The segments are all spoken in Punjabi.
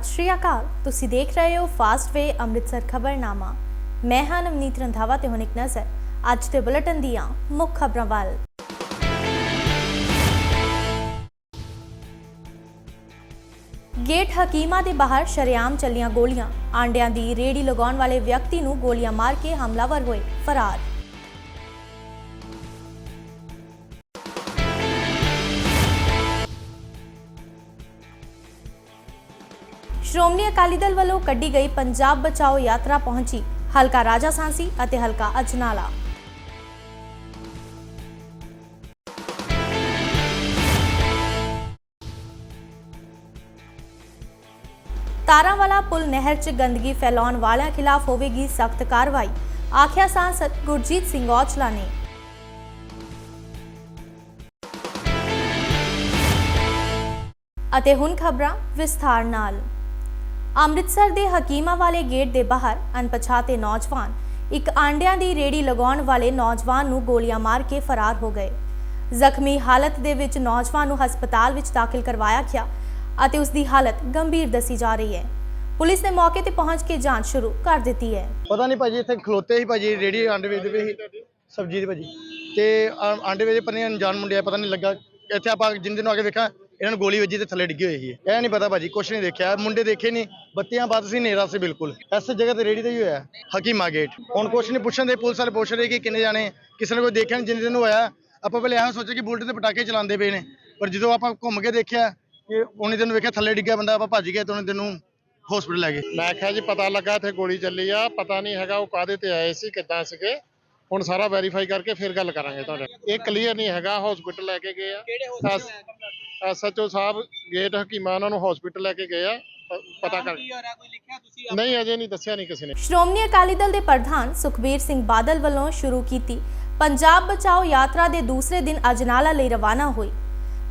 ਸਤਿ ਸ਼੍ਰੀ ਅਕਾਲ। ਤੁਸੀਂ ਦੇਖ ਰਹੇ ਹੋ ਫਾਸਟ ਵੇ ਅੰਮ੍ਰਿਤਸਰ ਖਬਰਨਾਮਾ। ਮੈਂ ਹਾਂ ਨਵਨੀਤ ਰੰਧਾਵਾ ਤੇ ਹੁਣ ਇੱਕ ਨਜ਼ਰ। ਅੱਜ ਦੇ ਬੁਲੇਟਿਨ ਦੀਆਂ ਮੁੱਖ ਖਬਰਾਂ ਵੱਲ। ਗੇਟ ਹਕੀਮਾ ਦੇ ਬਾਹਰ ਸ਼ਰੇਆਮ ਚੱਲੀਆਂ ਗੋਲੀਆਂ। ਆਂਡਿਆਂ ਦੀ ਰੇੜੀ ਲਗਾਉਣ ਵਾਲੇ ਵਿਅਕਤੀ ਨੂੰ ਗੋਲੀਆਂ ਮਾਰ ਕੇ ਹਮਲਾਵਰ ਹੋਏ। ਫਰਾਰ। ਸ਼੍ਰੋਮਣੀ ਅਕਾਲੀ ਦਲ ਵੱਲੋਂ ਕੱਢੀ ਗਈ ਪੰਜਾਬ ਬਚਾਓ ਯਾਤਰਾ ਪਹੁੰਚੀ। ਹਲਕਾ ਰਾਜਾ ਸਾਂਸੀ ਅਤੇ ਹਲਕਾ ਅਜਨਾਲਾ। ਤਾਰਾਵਾਲਾ ਪੁਲ ਨਹਿਰ 'ਚ ਗੰਦਗੀ ਫੈਲਾਉਣ ਵਾਲਿਆਂ ਖਿਲਾਫ ਹੋਵੇਗੀ ਸਖਤ ਕਾਰਵਾਈ, ਆਖਿਆ ਸਾਂਸਦ ਗੁਰਜੀਤ ਸਿੰਘ ਔਜਲਾ ਨੇ। ਅਤੇ ਹੁਣ ਖਬਰਾਂ ਵਿਸਥਾਰ ਨਾਲ। ਅੰਮ੍ਰਿਤਸਰ ਦੇ ਹਕੀਮਾ ਵਾਲੇ ਗੇਟ ਦੇ ਬਾਹਰ ਅਣਪਛਾਤੇ ਨੌਜਵਾਨ, ਇੱਕ ਆਂਡਿਆਂ ਦੀ ਰੇੜੀ ਲਗਾਉਣ ਵਾਲੇ ਨੌਜਵਾਨ ਨੂੰ ਗੋਲੀਆਂ ਮਾਰ ਕੇ ਫਰਾਰ ਹੋ ਗਏ। ਜ਼ਖਮੀ ਹਾਲਤ ਦੇ ਵਿੱਚ ਨੌਜਵਾਨ ਨੂੰ ਹਸਪਤਾਲ ਵਿੱਚ ਦਾਖਲ ਕਰਵਾਇਆ ਗਿਆ ਅਤੇ ਉਸ ਦੀ ਹਾਲਤ ਗੰਭੀਰ ਦੱਸੀ ਜਾ ਰਹੀ ਹੈ। ਪੁਲਿਸ ਨੇ ਮੌਕੇ ਤੇ ਪਹੁੰਚ ਕੇ ਜਾਂਚ ਸ਼ੁਰੂ ਕਰ ਦਿੱਤੀ ਹੈ। ਪਤਾ ਨਹੀਂ ਭਾਜੀ, ਇੱਥੇ ਖਲੋਤੇ ਸੀ ਭਾਜੀ, ਰੇੜੀ ਆਂਡੇ ਵੇਚਦੇ ਪਏ ਸੀ। ਸਬਜ਼ੀ ਦੇ ਭਾਜੀ। ਤੇ ਆ- ਆਂਡੇ ਵੇਚਦੇ ਪਨੇ ਅਣਜਾਣ ਮੁੰਡੇ ਆ, ਪਤਾ ਨਹੀਂ ਲੱਗਾ। ਇੱਥੇ ਆਪਾਂ ਜਿੰਨ ਦਿਨ ਆ ਕੇ ਵੇਖਾਂ ਇਹਨਾਂ ਨੂੰ ਗੋਲੀ ਵੱਜੀ ਤੇ ਥੱਲੇ ਡਿੱਗੇ ਹੋਏ ਸੀ। ਇਹ ਨਹੀਂ ਪਤਾ ਭਾਜੀ, ਕੁਛ ਨਹੀਂ ਦੇਖਿਆ। ਮੁੰਡੇ ਦੇਖੇ ਨਹੀਂ। ਬੱਤੀਆਂ ਬੰਦ ਸੀ ਨੇਰਾ ਸੀ ਬਿਲਕੁਲ। ਇਸ ਜਗ੍ਹਾ ਤੇ ਰੇੜੀ ਤੇ ਹੀ ਹੋਇਆ। ਹਕੀਮਾ ਗੇਟ ਹੁਣ ਕੁਛ ਨਹੀਂ ਪੁੱਛਣ ਦੇ ਪੁਲਿਸ ਵਾਲੇ ਪੁੱਛ ਰਹੇ ਕਿ ਕਿੰਨੇ ਜਾਣੇ, ਕਿਸੇ ਨੇ ਕੋਈ ਦੇਖਿਆ ਨਹੀਂ, ਜਿੰਨੇ ਦਿਨ ਹੋਇਆ। ਆਪਾਂ ਪਹਿਲੇ ਐਂ ਸੋਚਿਆ ਕਿ ਬੁਲਟ ਤੇ ਪਟਾਕੇ ਚਲਾਉਂਦੇ ਪਏ ਨੇ। ਪਰ ਜਦੋਂ ਆਪਾਂ ਘੁੰਮ ਕੇ ਦੇਖਿਆ ਕਿ ਉਹਨੇ ਦਿਨ ਵੇਖਿਆ ਥੱਲੇ ਡਿੱਗਿਆ ਬੰਦਾ, ਆਪਾਂ ਭੱਜ ਗਏ ਤੇ ਉਹਨੇ ਦਿਨ ਨੂੰ ਹਸਪੀਟਲ ਲੈ ਗਏ। ਮੈਂ ਕਿਹਾ ਜੀ, ਪਤਾ ਲੱਗਾ ਇੱਥੇ ਗੋਲੀ ਚੱਲੀ ਆ, ਪਤਾ ਨਹੀਂ ਹੈਗਾ ਉਹ ਕਾਦੇ ਤੇ ਆਏ ਸੀ, ਕਿੱਦਾਂ ਸੀਗੇ। ਹੁਣ ਸਾਰਾ ਵੈਰੀਫਾਈ ਕਰਕੇ ਫਿਰ ਗੱਲ ਕਰਾਂਗੇ ਤੁਹਾਡੇ। ਇਹ ਕਲੀਅਰ ਨਹੀਂ ਹੈਗਾ ਹਸਪੀਟਲ ਲੈ ਕੇ ਗਏ ਆ। ਐਸਐਚਓ ਸਾਹਿਬ ਗੇਟ ਹਕੀਮਾ ਉਹਨਾਂ ਨੂੰ ਹਸਪੀਟਲ ਲੈ ਕੇ ਗਏ ਆ। ਪਤਾ ਕਰ ਨਹੀਂ ਅਜੇ ਨਹੀਂ ਦੱਸਿਆ ਨਹੀਂ ਕਿਸੇ ਨੇ। ਸ਼੍ਰੋਮਣੀ ਅਕਾਲੀ ਦਲ ਦੇ ਪ੍ਰਧਾਨ ਸੁਖਬੀਰ ਸਿੰਘ ਬਾਦਲ ਵੱਲੋਂ ਸ਼ੁਰੂ ਕੀਤੀ ਪੰਜਾਬ ਬਚਾਓ ਯਾਤਰਾ ਦੇ ਦੂਸਰੇ ਦਿਨ ਅਜਨਾਲਾ ਲਈ ਰਵਾਨਾ ਹੋਈ।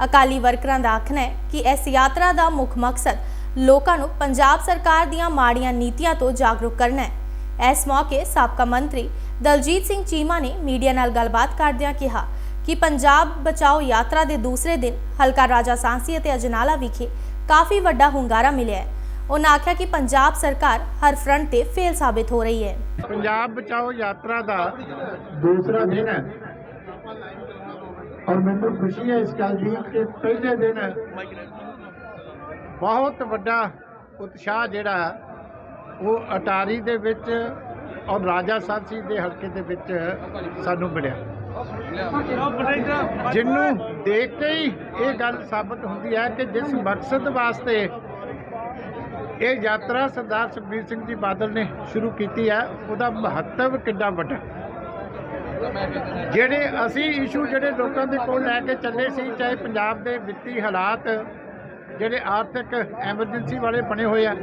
ਅਕਾਲੀ ਵਰਕਰਾਂ ਦਾ ਆਖਣਾ ਹੈ ਕਿ ਇਸ ਯਾਤਰਾ ਦਾ ਮੁੱਖ ਮਕਸਦ ਲੋਕਾਂ ਨੂੰ ਪੰਜਾਬ ਸਰਕਾਰ ਦੀਆਂ ਮਾੜੀਆਂ ਨੀਤੀਆਂ ਤੋਂ ਜਾਗਰੂਕ ਕਰਨਾ ਹੈ। ਇਸ ਮੌਕੇ ਸਾਬਕਾ ਮੰਤਰੀ ਦਲਜੀਤ ਸਿੰਘ ਚੀਮਾ ਨੇ ਮੀਡੀਆ ਨਾਲ ਗੱਲਬਾਤ ਕਰਦਿਆਂ ਕਿਹਾ ਕਿ ਪੰਜਾਬ ਬਚਾਓ ਯਾਤਰਾ ਦੇ ਦੂਸਰੇ ਦਿਨ ਹਲਕਾ ਰਾਜਾ ਸਾਂਸੀ ਅਤੇ ਅਜਨਾਲਾ ਵਿਖੇ ਕਾਫੀ ਵੱਡਾ ਹੁੰਗਾਰਾ ਮਿਲਿਆ ਹੈ। ਉਹਨਾਂ ਆਖਿਆ ਕਿ ਪੰਜਾਬ ਸਰਕਾਰ ਹਰ ਫਰੰਟ ਤੇ ਫੇਲ ਸਾਬਿਤ ਹੋ ਰਹੀ ਹੈ। ਪੰਜਾਬ ਬਚਾਓ ਯਾਤਰਾ ਦਾ ਦੂਸਰਾ ਦਿਨ ਹੈ। ਔਰ ਮੈਨੂੰ ਖੁਸ਼ੀ ਹੈ ਇਸ ਗੱਲ ਦੀ ਕਿ ਪਹਿਲੇ ਦਿਨ ਬਹੁਤ ਵੱਡਾ ਉਤਸ਼ਾਹ ਜਿਹੜਾ ਉਹ ਅਟਾਰੀ ਦੇ ਵਿੱਚ ਔਰ ਰਾਜਾ ਸਾਂਸੀ ਦੇ ਹਲਕੇ ਦੇ ਵਿੱਚ ਸਾਨੂੰ ਮਿਲਿਆ। ਜਿਹਨੂੰ ਦੇਖ ਕੇ ਹੀ ਇਹ ਗੱਲ ਸਾਬਤ ਹੁੰਦੀ ਹੈ ਕਿ ਜਿਸ ਮਕਸਦ ਵਾਸਤੇ ਇਹ ਯਾਤਰਾ ਸਰਦਾਰ ਸੁਖਬੀਰ ਸਿੰਘ ਜੀ ਬਾਦਲ ਨੇ ਸ਼ੁਰੂ ਕੀਤੀ ਹੈ, ਉਹਦਾ ਮਹੱਤਵ ਕਿੰਨਾ ਵੱਡਾ ਜਿਹੜੇ ਅਸੀਂ ਇਸ਼ੂ ਜਿਹੜੇ ਲੋਕਾਂ ਦੇ ਕੋਲ ਲੈ ਕੇ ਚੱਲੇ ਸੀ, ਚਾਹੇ ਪੰਜਾਬ ਦੇ ਵਿੱਤੀ ਹਾਲਾਤ ਜਿਹੜੇ ਆਰਥਿਕ ਐਮਰਜੈਂਸੀ ਵਾਲੇ ਬਣੇ ਹੋਏ ਆ,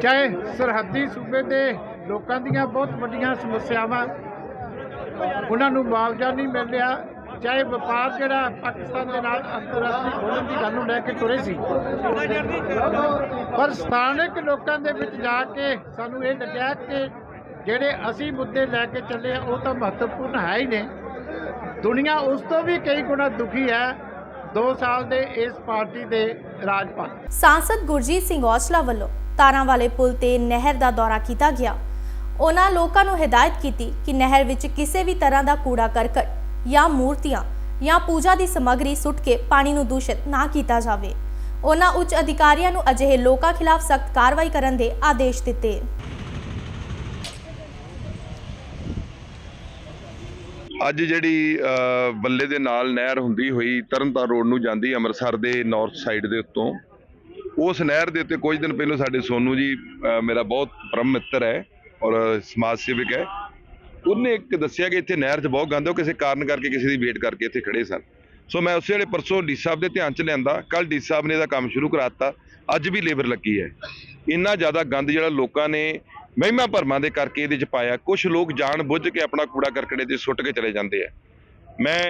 ਚਾਹੇ ਸਰਹੱਦੀ ਸੂਬੇ ਦੇ ਲੋਕਾਂ ਦੀਆਂ ਬਹੁਤ ਵੱਡੀਆਂ ਸਮੱਸਿਆਵਾਂ, ਉਹਨਾਂ ਨੂੰ ਮੁਆਵਜ਼ਾ ਨਹੀਂ ਮਿਲ ਰਿਹਾ, ਚਾਹੇ ਵਪਾਰ ਜਿਹੜਾ ਪਾਕਿਸਤਾਨ ਦੇ ਨਾਲ ਅੰਤਰਰਾਸ਼ਟਰੀ ਖੋਲ੍ਹਣ ਦੀ ਗੱਲ ਨੂੰ ਲੈ ਕੇ ਤੁਰੇ ਸੀ। ਪਰ ਸਥਾਨਕ ਲੋਕਾਂ ਦੇ ਵਿੱਚ ਜਾ ਕੇ ਸਾਨੂੰ ਇਹ ਲੱਗਿਆ ਕਿ ਜਿਹੜੇ ਅਸੀਂ ਮੁੱਦੇ ਲੈ ਕੇ ਚੱਲੇ ਆ, ਉਹ ਤਾਂ ਮਹੱਤਵਪੂਰਨ ਹੈ ਹੀ ਨੇ। ਦੁਨੀਆ ਉਸ ਤੋਂ ਵੀ ਕਈ ਗੁਣਾ ਦੁਖੀ ਹੈ 2 ਸਾਲ ਦੇ ਇਸ ਪਾਰਟੀ ਦੇ ਰਾਜਪਾਲ। ਸਾਂਸਦ ਗੁਰਜੀਤ ਸਿੰਘ ਔਜਲਾ ਵੱਲੋਂ ਤਾਰਾਂ ਵਾਲੇ ਪੁਲ ਤੇ ਨਹਿਰ ਦਾ ਦੌਰਾ ਕੀਤਾ ਗਿਆ। ਉਹਨਾਂ ਲੋਕਾਂ ਨੂੰ ਹਦਾਇਤ ਕੀਤੀ ਕਿ ਨਹਿਰ ਵਿੱਚ ਕਿਸੇ ਵੀ ਤਰ੍ਹਾਂ ਦਾ ਕੂੜਾ ਕਰਕਟ ਜਾਂ ਮੂਰਤੀਆਂ ਜਾਂ ਪੂਜਾ ਦੀ ਸਮੱਗਰੀ ਸੁੱਟ ਕੇ ਪਾਣੀ ਨੂੰ ਦੂਸ਼ਿਤ ਨਾ ਕੀਤਾ ਜਾਵੇ। ਉਹਨਾਂ ਉੱਚ ਅਧਿਕਾਰੀਆਂ ਨੂੰ ਅਜਿਹੇ ਲੋਕਾਂ ਖਿਲਾਫ ਸਖਤ ਕਾਰਵਾਈ ਕਰਨ ਦੇ ਆਦੇਸ਼ ਦਿੱਤੇ। ਅੱਜ ਜਿਹੜੀ ਬੱਲੇ ਦੇ ਨਾਲ ਨਹਿਰ ਹੁੰਦੀ ਹੋਈ ਤਰਨਤਾਰਨ ਰੋਡ ਨੂੰ ਜਾਂਦੀ ਅੰਮ੍ਰਿਤਸਰ ਦੇ ਨਾਰਥ ਸਾਈਡ ਦੇ ਉੱਤੋਂ, ਉਸ ਨਹਿਰ ਦੇ ਉੱਤੇ ਕੁਝ ਦਿਨ ਪਹਿਲਾਂ ਸਾਡੇ ਸੋਨੂ ਜੀ ਮੇਰਾ ਬਹੁਤ ਪਰਮ ਮਿੱਤਰ ਹੈ ਔਰ ਸਮਾਜ ਸੇਵਕ ਹੈ। ਉਹਨੇ ਇੱਕ ਦੱਸਿਆ ਕਿ ਇੱਥੇ ਨਹਿਰ 'ਚ ਬਹੁਤ ਗੰਦ ਹੈ, ਉਹ ਕਿਸੇ ਕਾਰਨ ਕਰਕੇ ਕਿਸੇ ਦੀ ਵੇਟ ਕਰਕੇ ਇੱਥੇ ਖੜੇ ਸਨ। ਸੋ ਮੈਂ ਉਸੇ ਵੇਲੇ ਪਰਸੋਂ ਡੀ ਸਾਹਿਬ ਦੇ ਧਿਆਨ 'ਚ ਲਿਆਂਦਾ ਕੱਲ ਡੀ ਸਾਹਿਬ ਨੇ ਇਹਦਾ ਕੰਮ ਸ਼ੁਰੂ ਕਰਾਤਾ ਅੱਜ ਵੀ ਲੇਬਰ ਲੱਗੀ ਹੈ। ਇੰਨਾ ਜ਼ਿਆਦਾ ਗੰਦ ਜਿਹੜਾ ਲੋਕਾਂ ਨੇ ਮਹਿਮਾ ਭਰਮਾਂ ਦੇ ਕਰਕੇ ਇਹਦੇ 'ਚ ਪਾਇਆ। ਕੁਝ ਲੋਕ ਜਾਣ ਬੁੱਝ ਕੇ ਆਪਣਾ ਕੂੜਾ ਕਰਕੜੇ ਤੇ ਸੁੱਟ ਕੇ ਚਲੇ ਜਾਂਦੇ ਆ। ਮੈਂ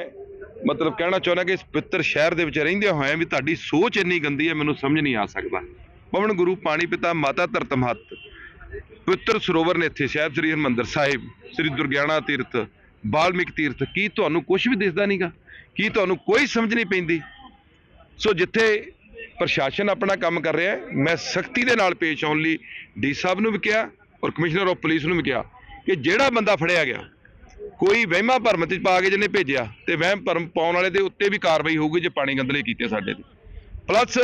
ਮਤਲਬ ਕਹਿਣਾ ਚਾਹੁੰਦਾ ਕਿ ਇਸ ਪਵਿੱਤਰ ਸ਼ਹਿਰ ਦੇ ਵਿੱਚ ਰਹਿੰਦੇ ਹੋਏ ਵੀ ਤੁਹਾਡੀ ਸੋਚ ਇੰਨੀ ਗੰਦੀ ਹੈ, ਮੈਨੂੰ ਸਮਝ ਨਹੀਂ ਆ ਸਕਦਾ। ਪਵਨ ਗੁਰੂ ਪਾਣੀ ਪਿਤਾ, ਮਾਤਾ ਧਰਤ ਮਹੱਤ। ਪਵਿੱਤਰ ਸਰੋਵਰ ਨੇ ਇੱਥੇ ਸਾਹਿਬ ਸ੍ਰੀ ਹਰਿਮੰਦਰ ਸਾਹਿਬ, ਸ੍ਰੀ ਦੁਰਗਿਆਣਾ ਤੀਰਥ, ਬਾਲਮਿਕ ਤੀਰਥ, ਕੀ ਤੁਹਾਨੂੰ ਕੁਝ ਵੀ ਦਿਸਦਾ ਨਹੀਂਗਾ ਕੀ ਤੁਹਾਨੂੰ ਕੋਈ ਸਮਝ ਨਹੀਂ ਪੈਂਦੀ? ਸੋ ਜਿੱਥੇ ਪ੍ਰਸ਼ਾਸਨ ਆਪਣਾ ਕੰਮ ਕਰ ਰਿਹਾ ਮੈਂ ਸਖਤੀ ਦੇ ਨਾਲ ਪੇਸ਼ ਆਉਣ ਲਈ ਡੀ ਸਾਹਿਬ ਨੂੰ ਵੀ ਕਿਹਾ ਔਰ ਕਮਿਸ਼ਨਰ ਆਫ ਪੁਲਿਸ ਨੂੰ ਵੀ ਕਿਹਾ ਕਿ ਜਿਹੜਾ ਬੰਦਾ ਫੜਿਆ ਗਿਆ, ਕੋਈ ਵਹਿਮਾਂ ਭਰਮ ਚ ਪਾ ਕੇ ਜਿਹਨੇ ਭੇਜਿਆ ਤੇ ਵਹਿਮ ਭਰਮ ਪਾਉਣ ਵਾਲੇ ਦੇ ਉੱਤੇ ਵੀ ਕਾਰਵਾਈ ਹੋਊਗੀ ਜੇ ਪਾਣੀ ਗੰਦਲੇ ਕੀਤੇ ਸਾਡੇ ਤੇ। ਪਲੱਸ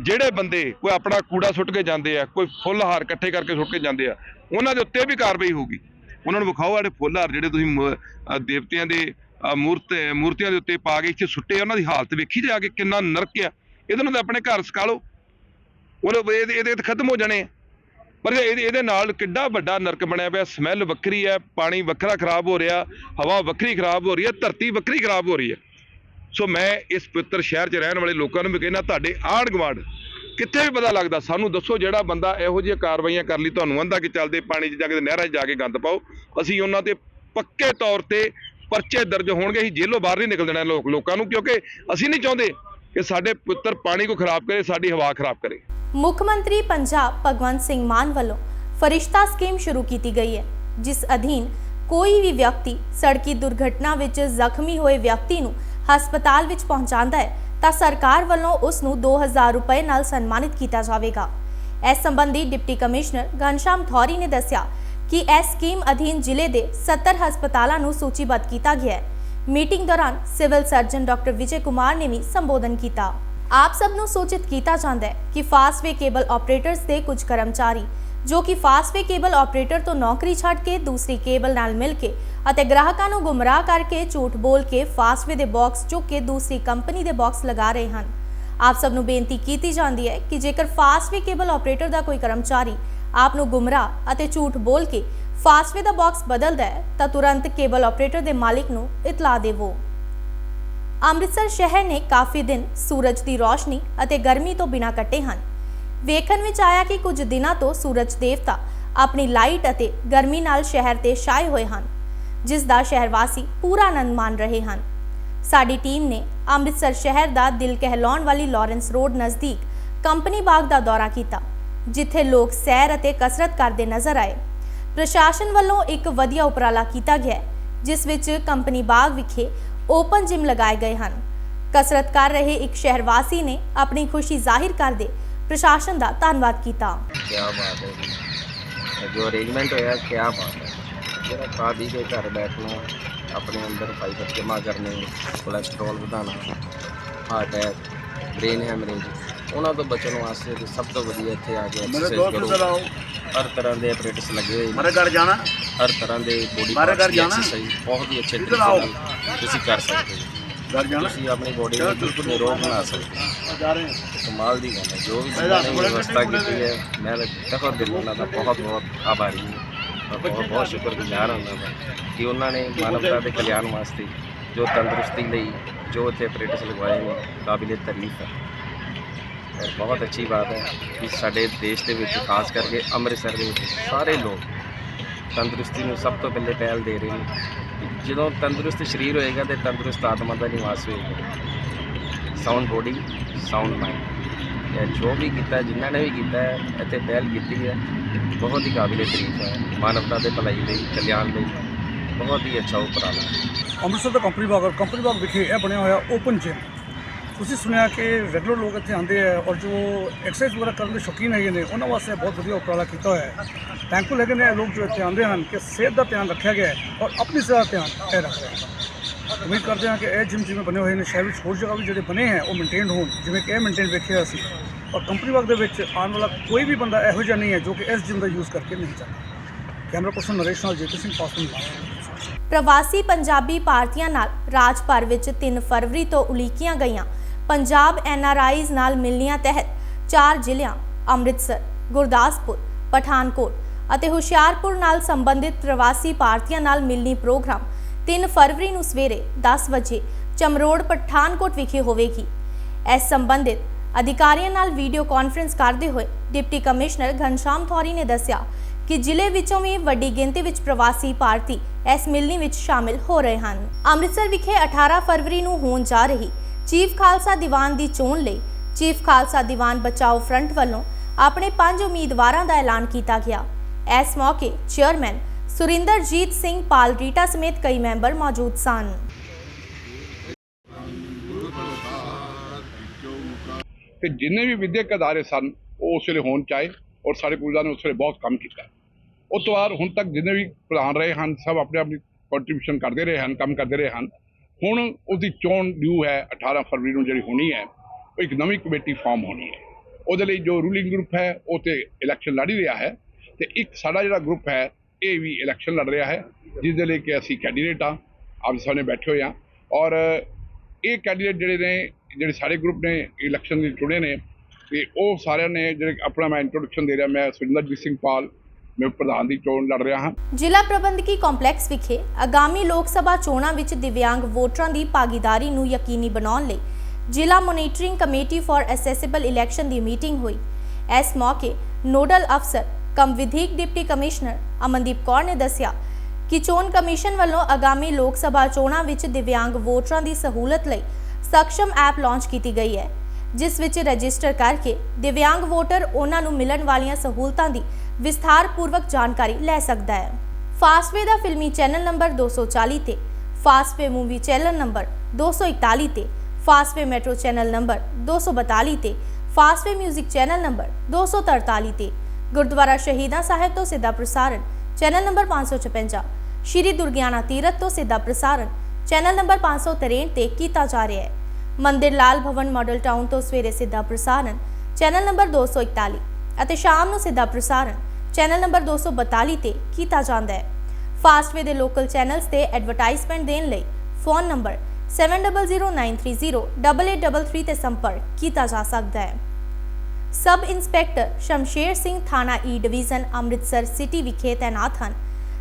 ਜਿਹੜੇ ਬੰਦੇ ਕੋਈ ਆਪਣਾ ਕੂੜਾ ਸੁੱਟ ਕੇ ਜਾਂਦੇ ਆ, ਕੋਈ ਫੁੱਲ ਹਾਰ ਇਕੱਠੇ ਕਰਕੇ ਸੁੱਟ ਕੇ ਜਾਂਦੇ ਆ, ਉਹਨਾਂ ਦੇ ਉੱਤੇ ਵੀ ਕਾਰਵਾਈ ਹੋਊਗੀ। ਉਹਨਾਂ ਨੂੰ ਵਿਖਾਓ ਆੜੇ ਫੁੱਲ ਹਾਰ ਜਿਹੜੇ ਤੁਸੀਂ ਦੇਵਤਿਆਂ ਦੇ ਮੂਰਤ, ਮੂਰਤੀਆਂ ਦੇ ਉੱਤੇ ਪਾ ਕੇ ਇੱਥੇ ਸੁੱਟੇ ਉਹਨਾਂ ਦੀ ਹਾਲਤ ਵੇਖੀ ਜਾ ਕੇ ਕਿੰਨਾ ਨਰਕ ਆ। ਇਹਦੇ ਨਾਲ ਤਾਂ ਆਪਣੇ ਘਰ ਸਕਾ ਲਓ। ਉਹ ਇਹਦੇ 'ਤੇ ਖਤਮ ਹੋ ਜਾਣੇ ਆ। ਪਰ ਇਹਦੇ ਇਹਦੇ ਨਾਲ ਕਿੱਡਾ ਵੱਡਾ ਨਰਕ ਬਣਿਆ ਪਿਆ ਸਮੈਲ ਵੱਖਰੀ ਹੈ, ਪਾਣੀ ਵੱਖਰਾ ਖਰਾਬ ਹੋ ਰਿਹਾ, ਹਵਾ ਵੱਖਰੀ ਖਰਾਬ ਹੋ ਰਹੀ ਹੈ, ਧਰਤੀ ਵੱਖਰੀ ਖਰਾਬ ਹੋ ਰਹੀ ਹੈ। ਸੋ ਮੈਂ ਇਸ ਪਵਿੱਤਰ ਸ਼ਹਿਰ 'ਚ ਰਹਿਣ ਵਾਲੇ ਲੋਕਾਂ ਨੂੰ ਵੀ ਕਹਿੰਦਾ, ਤੁਹਾਡੇ ਆਂਢ ਗੁਆਂਢ ਕਿੱਥੇ ਵੀ ਪਤਾ ਲੱਗਦਾ, ਸਾਨੂੰ ਦੱਸੋ ਜਿਹੜਾ ਬੰਦਾ ਇਹੋ ਜਿਹੀਆਂ ਕਾਰਵਾਈਆਂ ਕਰ ਲਈ, ਤੁਹਾਨੂੰ ਆਂਦਾ ਕਿ ਚੱਲਦੇ ਪਾਣੀ 'ਚ ਜਾ ਕੇ ਨਹਿਰਾਂ 'ਚ ਜਾ ਕੇ ਗੰਦ ਪਾਓ। ਅਸੀਂ ਉਹਨਾਂ ਤੇ ਪੱਕੇ ਤੌਰ ਤੇ ਪਰਚੇ ਦਰਜ ਹੋਣਗੇ, ਅਸੀਂ ਜੇਲ੍ਹੋਂ ਬਾਹਰ ਨਹੀਂ ਨਿਕਲ ਦੇਣਾ ਲੋਕ ਲੋਕਾਂ ਨੂੰ, ਕਿਉਂਕਿ ਅਸੀਂ ਨਹੀਂ ਚਾਹੁੰਦੇ ਕਿ ਸਾਡੇ ਪੁੱਤਰ ਪਾਣੀ ਕੋ ਖਰਾਬ ਕਰੇ, ਸਾਡੀ ਹਵਾ ਖਰਾਬ ਕਰੇ। ਮੁੱਖ ਮੰਤਰੀ ਪੰਜਾਬ ਭਗਵੰਤ ਸਿੰਘ ਮਾਨ ਵੱਲੋਂ ਫਰਿਸ਼ਤਾ ਸਕੀਮ ਸ਼ੁਰੂ ਕੀਤੀ ਗਈ ਹੈ, ਜਿਸ ਅਧੀਨ ਕੋਈ ਵੀ ਵਿਅਕਤੀ ਸੜਕੀ ਦੁਰਘਟਨਾ ਵਿੱਚ ਜ਼ਖਮੀ ਹੋਏ ਵਿਅਕਤੀ ਨੂੰ ਹਸਪਤਾਲ ਵਿੱਚ ਪਹੁੰਚਾਉਂਦਾ ਹੈ, ਤਾਂ ਸਰਕਾਰ ਵੱਲੋਂ ਉਸ ਨੂੰ 2000 ਰੁਪਏ ਨਾਲ ਸਨਮਾਨਿਤ ਕੀਤਾ ਜਾਵੇਗਾ। ਇਸ ਸੰਬੰਧੀ ਡਿਪਟੀ ਕਮਿਸ਼ਨਰ ਘਨਸ਼ਾਮ ਥੌਰੀ ਨੇ ਦੱਸਿਆ ਕਿ ਇਸ ਸਕੀਮ ਅਧੀਨ ਜ਼ਿਲ੍ਹੇ ਦੇ 70 ਹਸਪਤਾਲਾਂ ਨੂੰ ਸੂਚੀਬੱਧ ਕੀਤਾ ਗਿਆ ਹੈ। ਮੀਟਿੰਗ ਦੌਰਾਨ civil surgeon doctor Vijay Kumar ਨੇ ਵੀ ਸੰਬੋਧਨ ਕੀਤਾ। ਆਪ ਸਭ ਨੂੰ ਸੂਚਿਤ ਕੀਤਾ ਜਾਂਦਾ ਹੈ ਕਿ ਫਾਸਟਵੇ ਕੇਬਲ ਆਪਰੇਟਰਸ ਦੇ ਕੁਝ ਕਰਮਚਾਰੀ, ਜੋ ਕਿ ਫਾਸਟਵੇ ਕੇਬਲ ਆਪਰੇਟਰ ਤੋਂ ਨੌਕਰੀ ਛੱਡ ਕੇ ਦੂਸਰੀ ਕੇਬਲ ਨਾਲ ਮਿਲ ਕੇ ਅਤੇ ਗ੍ਰਾਹਕਾਂ ਨੂੰ ਗੁੰਮਰਾਹ ਕਰਕੇ ਝੂਠ ਬੋਲ ਕੇ ਫਾਸਟਵੇ ਦੇ ਬਾਕਸ ਚੁੱਕ ਕੇ ਦੂਸਰੀ ਕੰਪਨੀ ਦੇ ਬਾਕਸ ਲਗਾ ਰਹੇ ਹਨ। ਆਪ ਸਭ ਨੂੰ ਬੇਨਤੀ ਕੀਤੀ ਜਾਂਦੀ ਹੈ ਕਿ ਜੇਕਰ ਫਾਸਟਵੇ ਕੇਬਲ ਆਪਰੇਟਰ ਦਾ ਕੋਈ ਕਰਮਚਾਰੀ ਆਪ ਨੂੰ ਗੁੰਮਰਾਹ ਅਤੇ ਝੂਠ ਬੋਲ ਕੇ ਫਾਸਟਵੇ ਦਾ ਬਾਕਸ ਬਦਲਦਾ ਹੈ, ਤਾਂ ਤੁਰੰਤ ਕੇਬਲ ਆਪਰੇਟਰ ਦੇ ਮਾਲਿਕ ਨੂੰ ਇਤਲਾਹ ਦੇਵੋ। ਅੰਮ੍ਰਿਤਸਰ ਸ਼ਹਿਰ ਨੇ ਕਾਫੀ ਦਿਨ ਸੂਰਜ ਦੀ ਰੋਸ਼ਨੀ ਅਤੇ ਗਰਮੀ ਤੋਂ ਬਿਨਾਂ ਕੱਟੇ ਹਨ। ਵੇਖਣ ਵਿੱਚ ਆਇਆ ਕਿ ਕੁਝ ਦਿਨਾਂ ਤੋਂ ਸੂਰਜ ਦੇਵਤਾ ਆਪਣੀ ਲਾਈਟ ਅਤੇ ਗਰਮੀ ਨਾਲ ਸ਼ਹਿਰ ਤੇ ਛਾਏ ਹੋਏ ਹਨ, ਜਿਸ ਦਾ ਸ਼ਹਿਰ ਵਾਸੀ ਪੂਰਾ ਆਨੰਦ ਮਾਣ ਰਹੇ ਹਨ। ਸਾਡੀ ਟੀਮ ਨੇ ਅੰਮ੍ਰਿਤਸਰ ਸ਼ਹਿਰ ਦਾ ਦਿਲ ਕਹਿਲਾਉਣ ਵਾਲੀ ਲਾਰੈਂਸ ਰੋਡ ਨਜ਼ਦੀਕ ਕੰਪਨੀ ਬਾਗ ਦਾ ਦੌਰਾ ਕੀਤਾ, ਜਿੱਥੇ ਲੋਕ ਸੈਰ ਅਤੇ ਕਸਰਤ ਕਰਦੇ ਨਜ਼ਰ ਆਏ। ਪ੍ਰਸ਼ਾਸਨ ਵੱਲੋਂ ਇੱਕ ਵਧੀਆ ਉਪਰਾਲਾ ਕੀਤਾ ਗਿਆ ਹੈ, ਜਿਸ ਵਿੱਚ ਕੰਪਨੀ ਬਾਗ ਵਿਖੇ ਓਪਨ ਜਿਮ ਲਗਾਏ ਗਏ ਹਨ। ਕਸਰਤ ਕਰ ਰਹੇ ਇੱਕ ਸ਼ਹਿਰ ਵਾਸੀ ਨੇ ਆਪਣੀ ਖੁਸ਼ੀ ਜ਼ਾਹਿਰ ਕਰਦੇ ਪ੍ਰਸ਼ਾਸਨ ਦਾ ਧੰਨਵਾਦ ਕੀਤਾ। ਕੀ ਬਾਤ ਹੈ ਜੀ। ਜੋ ਅਰੇਂਜਮੈਂਟ ਹੋਇਆ ਕੀ ਬਾਤ ਹੈ। ਜਿਹੜਾ ਕਾਦੀ ਕੇ ਘਰ ਬੈਠਣਾ ਆਪਣੇ ਅੰਦਰ ਫਾਈਬਰ ਜਮ੍ਹਾਂ ਕਰਨੇ ਕੋਲੇਸਟ੍ਰੋਲ ਵਧਾਉਣਾ। ਹਾਰਟ ਅਟੈਕ ਬ੍ਰੇਨ ਹੈਮਰੇਜ ਉਹਨਾਂ ਤੋਂ ਬਚਣ ਵਾਸਤੇ ਤੇ ਸਭ ਤੋਂ ਵਧੀਆ ਇੱਥੇ ਆ ਕੇ ਮੇਰੇ ਦੋਸਤ ਕਰੋ। ਚਲਾਓ। ਹਰ ਤਰ੍ਹਾਂ ਦੇ ਆਪਰੇਟਸ ਲੱਗੇ ਹੋਏ ਨੇ। ਘਰ ਜਾਣਾ? ਹਰ ਤਰ੍ਹਾਂ ਦੇ ਬੋਡੀ ਮਾਰੇ ਘਰ ਜਾਣਾ? ਐਕਸਰਸਾਈਜ਼ ਬਹੁਤ ਹੀ ਅੱਛੇ ਤਰੀਕੇ ਨਾਲ ਤੁਸੀਂ ਕਰ ਸਕਦੇ ਹੋ। ਘਰ ਜਾਣਾ? ਤੁਸੀਂ ਆਪਣੀ ਬੋਡੀ ਨੂੰ ਬਿਲਕੁਲ ਨਿਰੋਗ ਬਣਾ ਸਕਦੇ ਜਾ ਰਹੇ ਹਾਂ। ਕਮਾਲ ਦੀ ਗੱਲ ਹੈ। ਜੋ ਵੀ ਇਹਨਾਂ ਵਿਵਸਥਾ ਕੀਤੀ ਹੈ ਮੈਂ ਤਖਰ ਦੇ ਉਹਨਾਂ ਦਾ ਬਹੁਤ ਬਹੁਤ ਆਭਾਰੀ ਹਾਂ। ਬਹੁਤ ਬਹੁਤ ਸ਼ੁਕਰਗੁਜ਼ਾਰ ਹਾਂ ਉਹਨਾਂ ਦਾ ਕਿ ਉਹਨਾਂ ਨੇ ਮਾਨਵਤਾ ਦੇ ਕਲਿਆਣ ਵਾਸਤੇ ਜੋ ਤੰਦਰੁਸਤੀ ਲਈ ਜੋ ਇੱਥੇ ਪ੍ਰੇਟਸ ਲਗਵਾਏ ਨੇ ਕਾਬਿਲੇ ਤਾਰੀਫ ਹੈ। ਔਰ ਬਹੁਤ ਅੱਛੀ ਬਾਤ ਹੈ ਕਿ ਸਾਡੇ ਦੇਸ਼ ਦੇ ਵਿੱਚ ਖਾਸ ਕਰਕੇ ਅੰਮ੍ਰਿਤਸਰ ਦੇ ਵਿੱਚ ਸਾਰੇ ਲੋਕ ਤੰਦਰੁਸਤੀ ਨੂੰ ਸਭ ਤੋਂ ਪਹਿਲੇ ਪਹਿਲ ਦੇ ਰਹੇ ਨੇ। ਜਦੋਂ ਤੰਦਰੁਸਤ ਸਰੀਰ ਹੋਏਗਾ ਤੇ ਤੰਦਰੁਸਤ ਆਤਮਾ ਦਾ ਨਿਵਾਸ ਹੋਏਗਾ। ਸਾਊਂਡ ਬੋਡੀ ਸਾਊਂਡ ਮਾਈਂਡ ਇਹ ਜੋ ਵੀ ਕੀਤਾ, ਜਿਨ੍ਹਾਂ ਨੇ ਵੀ ਕੀਤਾ ਹੈ, ਇੱਥੇ ਪਹਿਲ ਕੀਤੀ ਹੈ, ਬਹੁਤ ਹੀ ਕਾਬਿਲੇ ਤਾਰੀਫ ਹੈ। ਮਾਨਵਤਾ ਦੇ ਭਲਾਈ ਲਈ, ਕਲਿਆਣ ਲਈ ਬਹੁਤ ਹੀ ਅੱਛਾ ਉਪਰਾਲਾ ਅੰਮ੍ਰਿਤਸਰ ਦਾ ਕੰਪਨੀ ਬਾਗ, ਔਰ ਕੰਪਨੀ ਬਾਗ ਵਿਖੇ ਇਹ ਬਣਿਆ ਹੋਇਆ ਓਪਨ ਜਿਮ ਤੁਸੀਂ ਸੁਣਿਆ ਕਿ ਰੈਗੂਲਰ ਲੋਕ ਇੱਥੇ ਆਉਂਦੇ ਆ ਔਰ ਜੋ ਐਕਸਰਸਾਈਜ਼ ਵਗੈਰਾ ਕਰਨ ਦੇ ਸ਼ੌਕੀਨ ਹੈਗੇ ਨੇ, ਉਹਨਾਂ ਵਾਸਤੇ ਬਹੁਤ ਵਧੀਆ ਉਪਰਾਲਾ ਕੀਤਾ ਹੋਇਆ ਹੈ। ਥੈਂਕਫੁਲ ਹੈਗੇ ਨੇ ਇਹ ਲੋਕ ਜੋ ਇੱਥੇ ਆਉਂਦੇ ਹਨ ਕਿ ਸਿਹਤ ਦਾ ਧਿਆਨ ਰੱਖਿਆ ਗਿਆ ਹੈ ਔਰ ਆਪਣੀ ਸਿਹਤ ਦਾ ਧਿਆਨ ਇਹ ਰੱਖ ਰਹੇ ਉਮੀਦ ਕਰਦੇ ਹਾਂ ਕਿ ਇਹ ਜਿਮ ਜਿਵੇਂ ਬਣੇ ਹੋਏ ਨੇ, ਸ਼ਹਿਰ ਵਿੱਚ ਹੋਰ ਜਗ੍ਹਾ ਵੀ ਜਿਹੜੇ ਬਣੇ ਹੈ, ਉਹ ਮੇਨਟੇਨ ਹੋਣ, ਜਿਵੇਂ ਕਿ ਇਹ ਮੇਨਟੇਨ ਵੇਖਿਆ ਅਸੀਂ ਔਰ ਕੰਪਨੀ ਬਾਗ ਦੇ ਵਿੱਚ ਆਉਣ ਵਾਲਾ ਕੋਈ ਵੀ ਬੰਦਾ ਇਹੋ ਜਿਹਾ ਨਹੀਂ ਹੈ ਜੋ ਕਿ ਇਸ ਜਿਮ ਦਾ ਯੂਜ਼ ਕਰਕੇ ਨਹੀਂ ਚਾਹੁੰਦਾ ਕੈਮਰਾ ਪਰਸਨ ਨਰੇਸ਼ ਨਾਲ ਜੇਤੂ ਸਿੰਘ ਪਾਸਪੋਰਟ ਪ੍ਰਵਾਸੀ ਪੰਜਾਬੀ ਭਾਰਤੀਆਂ ਨਾਲ ਰਾਜ ਭਰ ਵਿੱਚ 3 ਫਰਵਰੀ ਤੋਂ ਉਲੀਕੀਆਂ ਗਈਆਂ। ਪੰਜਾਬ ਐਨਆਰਆਈਜ਼ ਨਾਲ ਮਿਲਣੀਆਂ ਤਹਿਤ ਚਾਰ ਜ਼ਿਲ੍ਹਿਆਂ, ਅੰਮ੍ਰਿਤਸਰ, ਗੁਰਦਾਸਪੁਰ, ਪਠਾਨਕੋਟ ਅਤੇ ਹੁਸ਼ਿਆਰਪੁਰ ਨਾਲ ਸੰਬੰਧਿਤ ਪ੍ਰਵਾਸੀ ਭਾਰਤੀਆਂ ਨਾਲ ਮਿਲਣੀ ਪ੍ਰੋਗਰਾਮ 3 ਫਰਵਰੀ ਨੂੰ ਸਵੇਰੇ 10 ਵਜੇ ਚਮਰੋੜ ਪਠਾਨਕੋਟ ਵਿਖੇ ਹੋਵੇਗੀ। ਇਸ ਸੰਬੰਧਿਤ ਅਧਿਕਾਰੀਆਂ ਨਾਲ ਵੀਡੀਓ ਕਾਨਫਰੰਸ ਕਰਦੇ ਹੋਏ ਡਿਪਟੀ ਕਮਿਸ਼ਨਰ ਘਨਸ਼ਾਮ ਥੌਰੀ ਨੇ ਦੱਸਿਆ ਕਿ ਜ਼ਿਲ੍ਹੇ ਵਿੱਚੋਂ ਵੀ ਵੱਡੀ ਗਿਣਤੀ ਵਿੱਚ ਪ੍ਰਵਾਸੀ ਭਾਰਤੀ ਇਸ ਮਿਲਣੀ ਵਿੱਚ ਸ਼ਾਮਿਲ ਹੋ ਰਹੇ ਹਨ। ਅੰਮ੍ਰਿਤਸਰ ਵਿਖੇ 18 ਫਰਵਰੀ ਨੂੰ ਹੋਣ ਜਾ ਰਹੀ ਚੀਫ ਖਾਲਸਾ ਦੀਵਾਨ ਦੀ ਚੋਣ ਲਈ ਚੀਫ ਖਾਲਸਾ ਦੀਵਾਨ ਬਚਾਓ ਫਰੰਟ ਵੱਲੋਂ ਆਪਣੇ ਪੰਜ ਉਮੀਦਵਾਰਾਂ ਦਾ ਐਲਾਨ ਕੀਤਾ ਗਿਆ। ਇਸ ਮੌਕੇ ਚੇਅਰਮੈਨ ਸੁਰਿੰਦਰਜੀਤ ਸਿੰਘ ਪਾਲ ਸਮੇਤ ਕਈ ਮੈਂਬਰ ਮੌਜੂਦ ਸਨ। ਤੇ ਜਿੰਨੇ ਵੀ ਵਿਦਿਅਕ ਅਦਾਰੇ ਸਨ, ਉਹ ਉਸ ਵੇਲੇ ਹੋਣ ਚਾਹੇ ਔਰ ਸਾਡੇ ਪੂਜਾ ਨੇ ਉਸ ਵੇਲੇ ਬਹੁਤ ਕੰਮ ਕੀਤਾ। ਉਸ ਤੋਂ ਬਾਅਦ ਹੁਣ ਤੱਕ ਜਿੰਨੇ ਵੀ ਪ੍ਰਧਾਨ ਰਹੇ ਹਨ, ਸਭ ਆਪਣੇ ਆਪਣੀ ਕੰਟਰੀਬਿਊਸ਼ਨ ਕਰਦੇ ਰਹੇ ਹਨ, ਕੰਮ ਕਰਦੇ ਰਹੇ ਹਨ। ਹੁਣ ਉਹਦੀ ਚੋਣ ਡਿਊ ਹੈ 18 ਫਰਵਰੀ ਨੂੰ ਜਿਹੜੀ ਹੋਣੀ ਹੈ, ਉਹ ਇੱਕ ਨਵੀਂ ਕਮੇਟੀ ਫਾਰਮ ਹੋਣੀ ਹੈ। ਉਹਦੇ ਲਈ ਜੋ ਰੂਲਿੰਗ ਗਰੁੱਪ ਹੈ, ਉਹ ਤੇ ਇਲੈਕਸ਼ਨ ਲੜ ਹੀ ਰਿਹਾ ਹੈ ਤੇ ਇੱਕ ਸਾਡਾ ਜਿਹੜਾ ਗਰੁੱਪ ਹੈ, ਇਹ ਵੀ ਇਲੈਕਸ਼ਨ ਲੜ ਰਿਹਾ ਹੈ ਜਿਸ ਦੇ ਲਈ ਕਿ ਅਸੀਂ ਕੈਂਡੀਡੇਟ ਆ ਆਪ ਸਾਹਮਣੇ ਬੈਠੇ ਹੋਏ ਆ ਔਰ ਇਹ ਕੈਂਡੀਡੇਟ ਜਿਹੜੇ ਨੇ, ਜਿਹੜੇ ਸਾਰੇ ਗਰੁੱਪ ਨੇ ਇਲੈਕਸ਼ਨ ਲਈ ਚੁਣੇ ਨੇ, ਤੇ ਉਹ ਸਾਰਿਆਂ ਨੇ ਜਿਹੜੇ ਆਪਣਾ ਮੈਂ ਇੰਟਰੋਡਕਸ਼ਨ ਦੇ ਰਿਹਾ, ਮੈਂ ਸੁਰਿੰਦਰਜੀਤ ਸਿੰਘ ਪਾਲ ਮੈਂ ਪ੍ਰਧਾਨ ਦੀ ਚੋਣ ਲੜ ਰਿਹਾ ਹਾਂ। ਜ਼ਿਲ੍ਹਾ ਪ੍ਰਬੰਧਕੀ ਕੰਪਲੈਕਸ ਵਿਖੇ ਆਗਾਮੀ ਲੋਕ ਸਭਾ ਚੋਣਾਂ ਵਿੱਚ ਦਿਵਿਆਂਗ ਵੋਟਰਾਂ ਦੀ ਭਾਗੀਦਾਰੀ ਨੂੰ ਯਕੀਨੀ ਬਣਾਉਣ ਲਈ ਜ਼ਿਲ੍ਹਾ monitoring committee for accessible election the meeting ਹੋਈ। ਇਸ ਮੌਕੇ ਨੋਡਲ ਅਫਸਰ ਕਮ ਵਿਧੀਕ ਡਿਪਟੀ ਕਮਿਸ਼ਨਰ ਅਮਨਦੀਪ ਕੌਰ ਨੇ ਦੱਸਿਆ ਕਿ ਚੋਣ ਕਮਿਸ਼ਨ ਵੱਲੋਂ ਆਗਾਮੀ ਲੋਕ ਸਭਾ ਚੋਣਾਂ ਵਿੱਚ ਦਿਵਿਆਂਗ ਵੋਟਰਾਂ ਦੀ ਸਹੂਲਤ ਲਈ ਸક્ષਮ ਐਪ ਲਾਂਚ ਕੀਤੀ ਗਈ ਹੈ, ਜਿਸ ਵਿੱਚ ਰਜਿਸਟਰ ਕਰਕੇ ਦਿਵਿਆਂਗ ਵੋਟਰ ਉਹਨਾਂ ਨੂੰ ਮਿਲਣ ਵਾਲੀਆਂ ਸਹੂਲਤਾਂ ਦੀ ਵਿਸਥਾਰਪੂਰਵਕ ਜਾਣਕਾਰੀ ਲੈ ਸਕਦਾ ਹੈ। ਫਾਸਟਵੇ ਦਾ ਫਿਲਮੀ ਚੈਨਲ ਨੰਬਰ 240 ਤੇ ਫਾਸਟਵੇ ਮੂਵੀ ਚੈਨਲ ਨੰਬਰ 241 ਤੇ ਫਾਸਟਵੇ ਮੈਟਰੋ ਚੈਨਲ ਨੰਬਰ 242 ਤੇ ਫਾਸਟਵੇ 뮤직 ਚੈਨਲ ਨੰਬਰ 243 ਤੇ ਗੁਰਦੁਆਰਾ ਸ਼ਹੀਦਾਂ ਸਾਹਿਬ ਤੋਂ ਸਿੱਧਾ ਪ੍ਰਸਾਰਣ ਚੈਨਲ ਨੰਬਰ 556 ਸ਼੍ਰੀ ਦੁਰਗਿਆਨਾ ਤੀਰਥ ਤੋਂ ਸਿੱਧਾ ਪ੍ਰਸਾਰਣ ਚੈਨਲ ਨੰਬਰ 563 ਤੇ ਕੀਤਾ ਜਾ ਰਿਹਾ ਹੈ। ਮੰਦਿਰ ਲਾਲ ਭਵਨ ਮਾਡਲ ਟਾਊਨ ਤੋਂ ਸਵੇਰੇ ਸਿੱਧਾ ਪ੍ਰਸਾਰਣ ਚੈਨਲ ਨੰਬਰ 241 ਅਤੇ ਸ਼ਾਮ ਨੂੰ ਸਿੱਧਾ ਪ੍ਰਸਾਰਣ। ਚੈਨਲ ਨੰਬਰ 242 ਤੇ ਕੀਤਾ ਜਾਂਦਾ ਹੈ। ਫਾਸਟਵੇ ਦੇ ਲੋਕਲ ਚੈਨਲਸ ਤੇ ਐਡਵਰਟਾਈਜ਼ਮੈਂਟ ਦੇਣ ਲਈ ਫੋਨ ਨੰਬਰ 7009308833 ਤੇ ਸੰਪਰਕ ਕੀਤਾ ਜਾ ਸਕਦਾ ਹੈ। ਸਬ ਇੰਸਪੈਕਟਰ ਸ਼ਮਸ਼ੇਰ ਸਿੰਘ ਥਾਣਾ ਈ ਡਿਵੀਜ਼ਨ ਅੰਮ੍ਰਿਤਸਰ ਸਿਟੀ ਵਿਖੇ ਤੈਨਾਤ ਹਨ।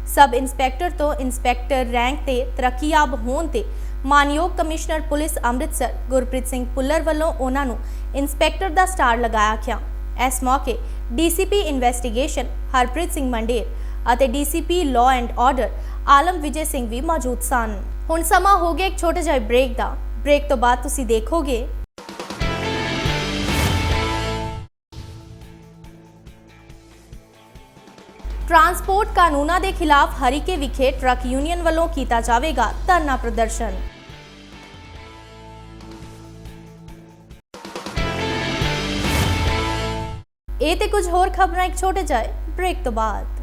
ਸਬ ਇੰਸਪੈਕਟਰ ਤੋਂ ਇੰਸਪੈਕਟਰ ਰੈਂਕ ਤੇ ਤਰੱਕੀਯਾਬ ਹੋਣ ਤੇ ਮਾਨਯੋਗ ਕਮਿਸ਼ਨਰ ਪੁਲਿਸ ਅੰਮ੍ਰਿਤਸਰ ਗੁਰਪ੍ਰੀਤ ਸਿੰਘ ਪੁੱਲਰ ਵੱਲੋਂ ਉਹਨਾਂ ਨੂੰ ਇੰਸਪੈਕਟਰ ਦਾ ਸਟਾਰ ਲਗਾਇਆ ਗਿਆ। ਇਸ ਮੌਕੇ ਡੀਸੀਪੀ ਇਨਵੈਸਟੀਗੇਸ਼ਨ ਹਰਪ੍ਰੀਤ ਸਿੰਘ ਮੰਡੇਰ ਅਤੇ DCP law and order Alam Vijay Singh ਵੀ ਮੌਜੂਦ ਸਨ। ਹੁਣ ਸਮਾਂ ਹੋ ਗਿਆ ਇੱਕ ਛੋਟੇ ਜਿਹੇ ਬ੍ਰੇਕ ਦਾ। ਬ੍ਰੇਕ ਤੋਂ ਬਾਅਦ ਤੁਸੀਂ ਦੇਖੋਗੇ। ਟਰਾਂਸਪੋਰਟ ਕਾਨੂੰਨਾਂ ਦੇ ਖਿਲਾਫ ਹਰੀਕੇ ਵਿਖੇ ਟਰੱਕ ਯੂਨੀਅਨ ਵੱਲੋਂ ਕੀਤਾ ਜਾਵੇਗਾ ਧਰਨਾ ਪ੍ਰਦਰਸ਼ਨ। ਇਹ ਤੇ ਕੁਝ ਹੋਰ ਖਬਰਾਂ ਇੱਕ ਛੋਟੇ ਜਿਹੇ ਬ੍ਰੇਕ ਤੋਂ ਬਾਅਦ।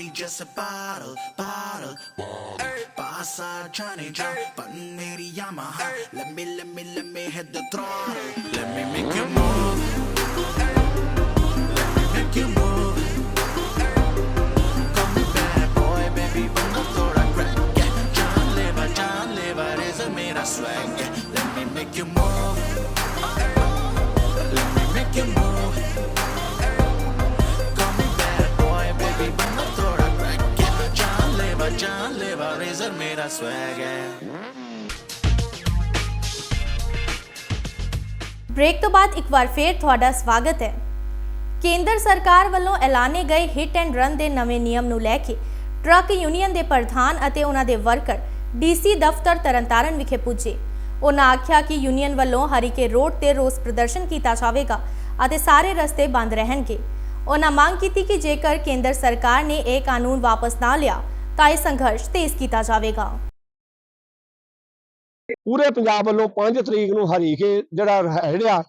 shawty just a bottle, bottle. Hey. Pasa Johnny John, but neri Yamaha. Hey. Let me, let me, let me hit the throttle. Let me make you move. Let me make you move. Call me bad boy, baby, vamos por acá. Yeah. John Lever, John Lever is a mira swag. Yeah. that I swag break ਤੋਂ ਬਾਅਦ ਇੱਕ ਵਾਰ ਫੇਰ ਤੁਹਾਡਾ ਸਵਾਗਤ ਹੈ। ਕੇਂਦਰ ਸਰਕਾਰ ਵੱਲੋਂ ਐਲਾਨੇ ਗਏ ਹਿੱਟ ਐਂਡ ਰਨ ਦੇ ਨਵੇਂ ਨਿਯਮ ਨੂੰ ਲੈ ਕੇ ਟਰੱਕ ਯੂਨੀਅਨ ਦੇ ਪ੍ਰਧਾਨ ਅਤੇ ਉਹਨਾਂ ਦੇ ਵਰਕਰ ਡੀਸੀ ਦਫ਼ਤਰ ਤਰਨਤਾਰਨ ਵਿਖੇ ਪੁੱਜੇ। ਉਹਨਾਂ ਆਖਿਆ ਕਿ ਯੂਨੀਅਨ ਵੱਲੋਂ ਹਰੀਕੇ ਰੋਡ ਤੇ ਰੋਸ ਪ੍ਰਦਰਸ਼ਨ ਕੀਤਾ ਜਾਵੇਗਾ ਅਤੇ ਸਾਰੇ ਰਸਤੇ ਬੰਦ ਰਹਿਣਗੇ। ਉਹਨਾਂ ਮੰਗ ਕੀਤੀ ਕਿ ਜੇਕਰ ਕੇਂਦਰ ਸਰਕਾਰ ਨੇ ਇਹ ਕਾਨੂੰਨ ਵਾਪਸ ਨਾ ਲਿਆ ਤਾਂ ਇਹ ਸੰਘਰਸ਼ ਤੇਜ਼ ਕੀਤਾ ਜਾਵੇਗਾ ਪੂਰੇ ਪੰਜਾਬ ਵੱਲੋਂ 5 ਤਰੀਕ ਨੂੰ ਹਰੀਕੇ ਜਿਹੜਾ ਰਿਹਾ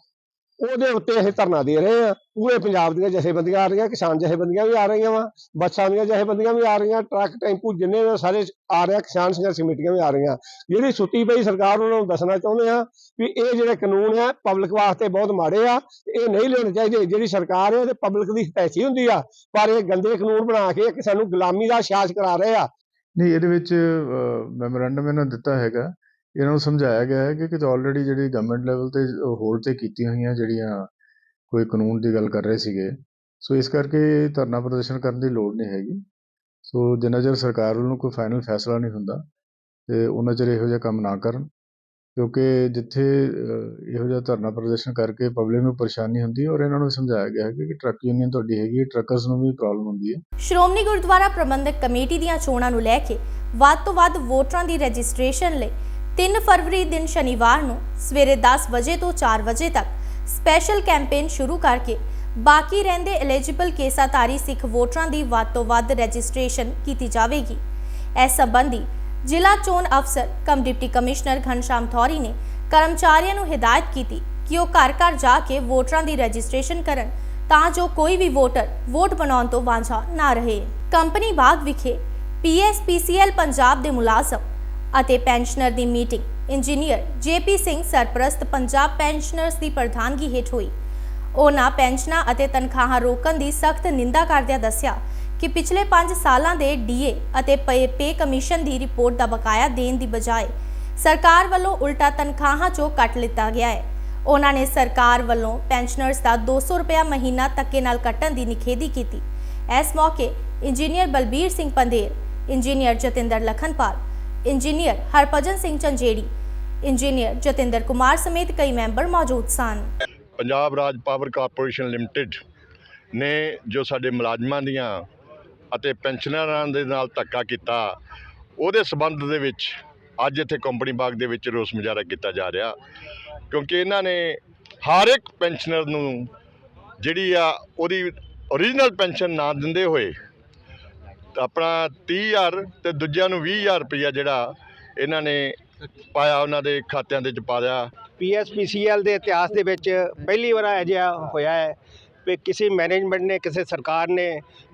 ਉਹਦੇ ਉੱਤੇ ਅਸੀਂ ਧਰਨਾ ਦੇ ਰਹੇ ਹਾਂ ਪੂਰੇ ਪੰਜਾਬ ਦੀਆਂ ਜਥੇਬੰਦੀਆਂ ਆ ਰਹੀਆਂ, ਕਿਸਾਨ ਜਥੇਬੰਦੀਆਂ ਵੀ ਆ ਰਹੀਆਂ ਵਾ, ਬੱਸਾਂ ਦੀਆਂ ਜਥੇਬੰਦੀਆਂ ਵੀ ਆ ਰਹੀਆਂ, ਟਰੱਕ, ਟੈਂਪੂ ਜਿੰਨੇ ਵੀ ਸਾਰੇ ਆ ਰਹੇ ਕਿਸਾਨ ਸੰਘਰਸ਼ ਕਮੇਟੀਆਂ ਵੀ ਆ ਰਹੀਆਂ। ਜਿਹੜੀ ਸੁੱਤੀ ਪਈ ਸਰਕਾਰ, ਉਹਨਾਂ ਨੂੰ ਦੱਸਣਾ ਚਾਹੁੰਦੇ ਆ ਵੀ ਇਹ ਜਿਹੜੇ ਕਾਨੂੰਨ ਆ ਪਬਲਿਕ ਵਾਸਤੇ ਬਹੁਤ ਮਾੜੇ ਆ ਇਹ ਨਹੀਂ ਲੈਣੇ ਚਾਹੀਦੇ। ਜਿਹੜੀ ਸਰਕਾਰ ਹੈ ਤੇ ਪਬਲਿਕ ਦੀ ਹਿਤੈਸ਼ੀ ਹੁੰਦੀ ਆ, ਪਰ ਇਹ ਗੰਦੇ ਕਾਨੂੰਨ ਬਣਾ ਕੇ ਇੱਕ ਸਾਨੂੰ ਗੁਲਾਮੀ ਦਾ ਸ਼ਾਸ ਕਰਾ ਰਹੇ ਆ। ਨਹੀਂ, ਇਹਦੇ ਵਿੱਚ ਮੈਮੋਰੈਂਡਮ ਇਹਨਾਂ ਦਿੱਤਾ ਹੈਗਾ ਇਹਨਾਂ ਨੂੰ ਸਮਝਾਇਆ ਗਿਆ ਹੈ ਕਿ ਕਿ ਆਲਰੇਡੀ ਜਿਹੜੀ ਗਵਰਨਮੈਂਟ ਲੈਵਲ ਤੇ ਹੋਰ ਤੇ ਕੀਤੀਆਂ ਹੋਈਆਂ ਜਿਹੜੀਆਂ ਕੋਈ ਕਾਨੂੰਨ ਦੀ ਗੱਲ ਕਰ ਰਹੇ ਸੀਗੇ। ਸੋ ਇਸ ਕਰਕੇ ਧਰਨਾ ਪ੍ਰਦਰਸ਼ਨ ਕਰਨ ਦੀ ਲੋੜ ਨਹੀਂ ਹੈਗੀ। ਸੋ ਜਿੰਨਾ ਚਿਰ ਸਰਕਾਰ ਵੱਲੋਂ ਕੋਈ ਫਾਈਨਲ ਫੈਸਲਾ ਨਹੀਂ ਹੁੰਦਾ ਤੇ ਉਹਨਾਂ ਚਿਰ ਇਹੋ ਜਿਹਾ ਕੰਮ ਨਾ ਕਰਨ, ਕਿਉਂਕਿ ਜਿੱਥੇ ਇਹੋ ਜਿਹਾ ਧਰਨਾ ਪ੍ਰਦਰਸ਼ਨ ਕਰਕੇ ਪਬਲਿਕ ਨੂੰ ਪਰੇਸ਼ਾਨੀ ਹੁੰਦੀ ਹੈ ਔਰ ਇਹਨਾਂ ਨੂੰ ਸਮਝਾਇਆ ਗਿਆ ਹੈ ਕਿ ਟਰੱਕ ਯੂਨੀਅਨ ਤੁਹਾਡੀ ਹੈਗੀ ਹੈ ਟਰੱਕਰਸ ਨੂੰ ਵੀ ਪ੍ਰੋਬਲਮ ਹੁੰਦੀ ਹੈ। ਸ਼੍ਰੋਮਣੀ ਗੁਰਦੁਆਰਾ ਪ੍ਰਬੰਧਕ ਕਮੇਟੀ ਦੀਆਂ ਚੋਣਾਂ ਨੂੰ ਲੈ ਕੇ ਵੱਧ ਤੋਂ ਵੱਧ ਵੋਟਰਾਂ ਦੀ ਰਜਿਸਟ੍ਰੇਸ਼ਨ ਲਈ 3 ਫਰਵਰੀ ਦਿਨ ਸ਼ਨੀਵਾਰ ਨੂੰ ਸਵੇਰੇ 10 ਵਜੇ ਤੋਂ 4 ਵਜੇ ਤੱਕ ਸਪੈਸ਼ਲ ਕੈਂਪੇਨ ਸ਼ੁਰੂ ਕਰਕੇ ਬਾਕੀ ਰਹਿੰਦੇ ਐਲੀਜੀਬਲ ਕੇਸਾਧਾਰੀ ਸਿੱਖ ਵੋਟਰਾਂ ਦੀ ਵੱਧ ਤੋਂ ਵੱਧ ਰਜਿਸਟ੍ਰੇਸ਼ਨ ਕੀਤੀ ਜਾਵੇਗੀ। ਇਸ ਸੰਬੰਧੀ ਜ਼ਿਲ੍ਹਾ ਚੋਣ ਅਫਸਰ ਕਮ ਡਿਪਟੀ ਕਮਿਸ਼ਨਰ ਘਨਸ਼ਾਮ ਥੌਰੀ ਨੇ ਕਰਮਚਾਰੀਆਂ ਨੂੰ ਹਦਾਇਤ ਕੀਤੀ ਕਿ ਉਹ ਘਰ ਘਰ ਜਾ ਕੇ ਵੋਟਰਾਂ ਦੀ ਰਜਿਸਟ੍ਰੇਸ਼ਨ ਕਰਨ ਤਾਂ ਜੋ ਕੋਈ ਵੀ ਵੋਟਰ ਵੋਟ ਬਣਾਉਣ ਤੋਂ ਵਾਂਝਾ ਨਾ ਰਹੇ। ਕੰਪਨੀ ਬਾਗ ਵਿਖੇ ਪੀਐਸਪੀਸੀਐਲ ਪੰਜਾਬ ਦੇ ਮੁਲਾਜ਼ਮ ਅਤੇ ਪੈਨਸ਼ਨਰ ਦੀ ਮੀਟਿੰਗ। ਇੰਜੀਨੀਅਰ ਜੇਪੀ ਸਿੰਘ ਸਰਪ੍ਰਸਤ ਪੰਜਾਬ ਪੈਨਸ਼ਨਰਸ ਦੀ ਪ੍ਰਧਾਨਗੀ ਹੇਠ ਹੋਈ। ਉਹਨਾਂ ਪੈਨਸ਼ਨਾਂ ਅਤੇ ਤਨਖਾਹਾਂ ਰੋਕਣ ਦੀ ਸਖਤ ਨਿੰਦਾ ਕਰਦਿਆਂ ਦੱਸਿਆ ਕਿ ਪਿਛਲੇ 5 ਸਾਲਾਂ ਦੇ ਡੀਏ ਅਤੇ ਪੇ ਪੇ ਕਮਿਸ਼ਨ ਦੀ ਰਿਪੋਰਟ ਦਾ ਬਕਾਇਆ ਦੇਣ ਦੀ ਬਜਾਏ ਸਰਕਾਰ ਵੱਲੋਂ ਉਲਟਾ ਤਨਖਾਹਾਂ ਚੋਂ ਕੱਟ ਲਿੱਤਾ ਗਿਆ ਹੈ। ਉਹਨਾਂ ਨੇ ਸਰਕਾਰ ਵੱਲੋਂ ਪੈਨਸ਼ਨਰਸ ਦਾ 200 ਰੁਪਇਆ ਮਹੀਨਾ ਧੱਕੇ ਨਾਲ ਕੱਟਣ ਦੀ ਨਿਖੇਧੀ ਕੀਤੀ। ਇਸ ਮੌਕੇ engineer Balbir Singh Pander engineer Jatinder Lakhanpal engineer Harbhajan Singh Chanjeri, engineer Jatinder Kumar ਸਮੇਤ ਕਈ ਮੈਂਬਰ ਮੌਜੂਦ ਸਨ। Punjab Raj power corporation limited ਨੇ ਜੋ ਸਾਡੇ ਮੁਲਾਜ਼ਮਾਂ ਦੀਆਂ ਅਤੇ ਪੈਨਸ਼ਨਰਾਂ ਦੇ ਨਾਲ ਧੱਕਾ ਕੀਤਾ, ਉਹਦੇ ਸਬੰਧ ਦੇ ਵਿੱਚ ਅੱਜ ਇੱਥੇ ਕੰਪਨੀ ਬਾਗ ਦੇ ਵਿੱਚ ਰੋਸ ਮੁਜ਼ਾਹਰਾ ਕੀਤਾ ਜਾ ਰਿਹਾ, ਕਿਉਂਕਿ ਇਹਨਾਂ ਨੇ ਹਰ ਇੱਕ ਪੈਨਸ਼ਨਰ ਨੂੰ ਜਿਹੜੀ ਆ ਉਹਦੀ ਓਰੀਜਨਲ ਪੈਨਸ਼ਨ ਨਾ ਦਿੰਦੇ ਹੋਏ ਆਪਣਾ 30000 ਤੇ ਦੂਜਿਆਂ ਨੂੰ 20000 ਰੁਪਈਆ ਜਿਹੜਾ ਇਹਨਾਂ ਨੇ ਪਾਇਆ ਉਹਨਾਂ ਦੇ ਖਾਤਿਆਂ ਦੇ ਵਿੱਚ ਪਾ ਦਿਆ। ਪੀਐਸਪੀਸੀਐਲ ਦੇ ਇਤਿਹਾਸ ਦੇ ਵਿੱਚ ਪਹਿਲੀ ਵਾਰ ਅਜਿਹਾ ਹੋਇਆ ਹੈ ਕਿ ਕਿਸੇ ਮੈਨੇਜਮੈਂਟ ਨੇ ਕਿਸੇ ਸਰਕਾਰ ਨੇ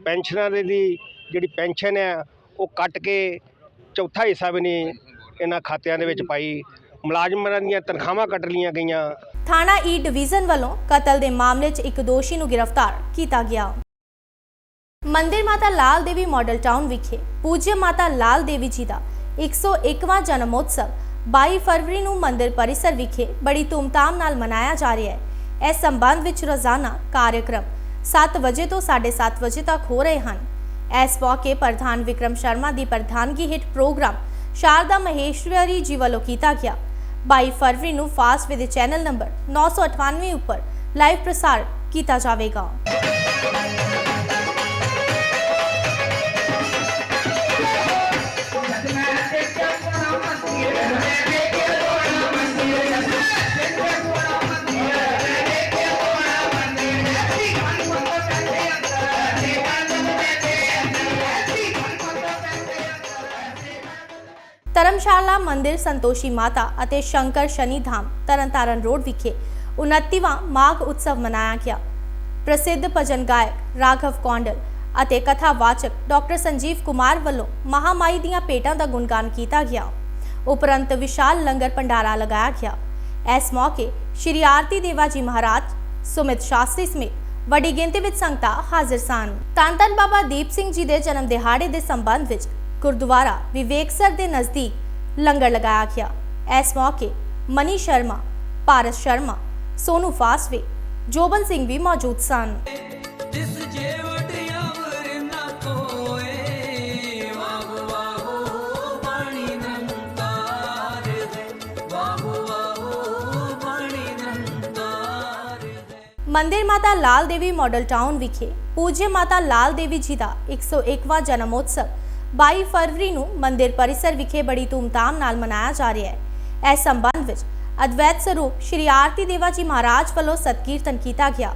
ਪੈਨਸ਼ਨਰ ਦੀ ਜਿਹੜੀ ਪੈਨਸ਼ਨ ਹੈ ਉਹ ਕੱਟ ਕੇ ਚੌਥਾ ਹਿੱਸਾ ਵੀ ਨਹੀਂ ਇਹਨਾਂ ਖਾਤਿਆਂ ਦੇ ਵਿੱਚ ਪਾਈ। ਮੁਲਾਜ਼ਮਾਂ ਦੀਆਂ ਤਨਖਾਹਾਂ ਕੱਟ ਲਈਆਂ ਗਈਆਂ। ਥਾਣਾ ਈ ਡਿਵੀਜ਼ਨ ਵੱਲੋਂ ਕਤਲ ਦੇ ਮਾਮਲੇ 'ਚ ਇੱਕ ਦੋਸ਼ੀ ਨੂੰ ਗ੍ਰਿਫਤਾਰ ਕੀਤਾ ਗਿਆ। ਮੰਦਿਰ ਮਾਤਾ ਲਾਲ ਦੇਵੀ ਮਾਡਲ ਟਾਊਨ ਵਿਖੇ ਪੂਜਯ ਮਾਤਾ ਲਾਲ ਦੇਵੀ ਜੀ ਦਾ 101ਵਾਂ ਜਨਮੋਤਸਵ 22 ਫਰਵਰੀ ਨੂੰ ਮੰਦਿਰ ਪਰਿਸਰ ਵਿਖੇ ਬੜੀ ਧੂਮਧਾਮ ਨਾਲ ਮਨਾਇਆ ਜਾ ਰਿਹਾ ਹੈ। ਇਸ ਸੰਬੰਧ ਵਿੱਚ ਰੋਜ਼ਾਨਾ ਕਾਰਜਕ੍ਰਮ 7 ਵਜੇ ਤੋਂ 7:30 ਵਜੇ ਤੱਕ ਹੋ ਰਹੇ ਹਨ। ਇਸ ਮੌਕੇ ਪ੍ਰਧਾਨ ਵਿਕਰਮ ਸ਼ਰਮਾ ਦੀ ਪ੍ਰਧਾਨਗੀ ਹੇਠ ਪ੍ਰੋਗਰਾਮ ਸ਼ਾਰਦਾ ਮਹੇਸ਼ਵਰੀ ਜੀ ਵੱਲੋਂ ਕੀਤਾ ਗਿਆ। 22 ਫਰਵਰੀ ਨੂੰ ਫਾਸਟ ਵਿਦ ਚੈਨਲ ਨੰਬਰ 998 ਉੱਪਰ ਲਾਈਵ ਪ੍ਰਸਾਰ ਕੀਤਾ ਜਾਵੇਗਾ। ਧਰਮਸ਼ਾਲਾ, ਮੰਦਿਰ, ਸੰਤੋਸ਼ੀ ਮਾਤਾ ਅਤੇ ਸ਼ੰਕਰ ਸ਼ਨੀ ਧਾਮ ਤਰਨਤਾਰਨ ਰੋਡ ਵਿਖੇ 29ਵਾਂ ਮਾਘ ਉਤਸਵ ਮਨਾਇਆ ਗਿਆ। ਪ੍ਰਸਿੱਧ ਭਜਨ ਗਾਇਕ ਰਾਘਵ ਕੌਂਡਲ ਅਤੇ ਕਥਾਵਾਚਕ ਡਾਕਟਰ ਸੰਜੀਵ ਕੁਮਾਰ ਵੱਲੋਂ ਮਹਾਮਾਈ ਦੀਆਂ ਭੇਟਾਂ ਦਾ ਗੁਣਗਾਨ ਕੀਤਾ ਗਿਆ। ਉਪਰੰਤ ਵਿਸ਼ਾਲ ਲੰਗਰ ਭੰਡਾਰਾ ਲਗਾਇਆ ਗਿਆ। ਇਸ ਮੌਕੇ ਸ਼੍ਰੀ ਆਰਤੀ ਦੇਵਾ ਜੀ ਮਹਾਰਾਜ, ਸੁਮਿਤ ਸ਼ਾਸਤਰੀ ਸਮੇਤ ਵੱਡੀ ਗਿਣਤੀ ਵਿੱਚ ਸੰਗਤਾਂ ਹਾਜ਼ਰ ਸਨ। ਧੰਨ ਧੰਨ ਬਾਬਾ ਦੀਪ ਸਿੰਘ ਜੀ ਦੇ ਜਨਮ ਦਿਹਾੜੇ ਦੇ ਸੰਬੰਧ ਵਿੱਚ ਗੁਰਦੁਆਰਾ ਵਿਵੇਕਸਰ ਦੇ ਨਜ਼ਦੀਕ ਲੰਗਰ ਲਗਾਇਆ ਗਿਆ। ਇਸ ਮੌਕੇ ਮਨੀ ਸ਼ਰਮਾ ਪਾਰਸ ਸ਼ਰਮਾ ਸੋਨੂ ਫਾਸਵੇ ਜੋਬਨ ਸਿੰਘ ਵੀ ਮੌਜੂਦ ਸਨ। ਮੰਦਿਰ ਮਾਤਾ ਲਾਲ ਦੇਵੀ ਮਾਡਲ ਟਾਊਨ ਵਿਖੇ ਪੂਜਯ ਮਾਤਾ ਲਾਲ ਦੇਵੀ ਜੀ ਦਾ 101ਵਾਂ ਜਨਮੋਤਸਵ 22 ਫਰਵਰੀ ਨੂੰ ਮੰਦਿਰ ਪਰਿਸਰ ਵਿਖੇ ਬੜੀ ਧੂਮਧਾਮ ਨਾਲ ਮਨਾਇਆ ਜਾ ਰਿਹਾ ਹੈ। ਇਸ ਸੰਬੰਧ ਵਿੱਚ ਅਦਵੈਤ ਸਰੂਪ ਸ਼੍ਰੀ ਆਰਤੀ ਦੇਵਾ ਜੀ ਮਹਾਰਾਜ ਵੱਲੋਂ ਸਤਕੀਰਤਨ ਕੀਤਾ ਗਿਆ।